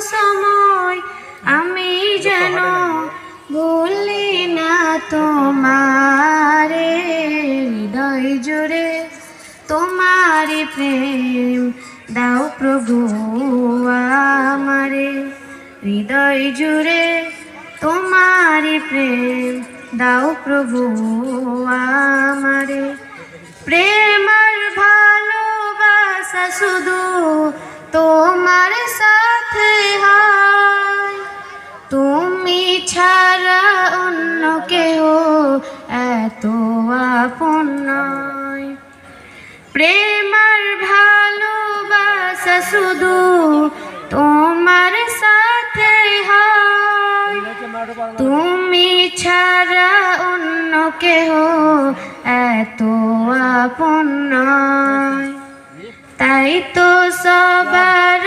সময় আমি যেন ভুলি না তোমারে হৃদয় জুড়ে তোমারি প্রেম দাও প্রভু আমারে। হৃদয় জুড়ে তোমারি প্রেম দাও প্রভু আমারে। প্রেম আর ভালোবাসা শুধু তোমার সাথে তুমি ছাড়া অন্য কেউ এত আপন নয়। প্রেম আর ভালোবাসা শুধু তোমার সাথে হয়। তুমি ছাড়া অন্য কেহ এত আপন নয়। তাই তো সবার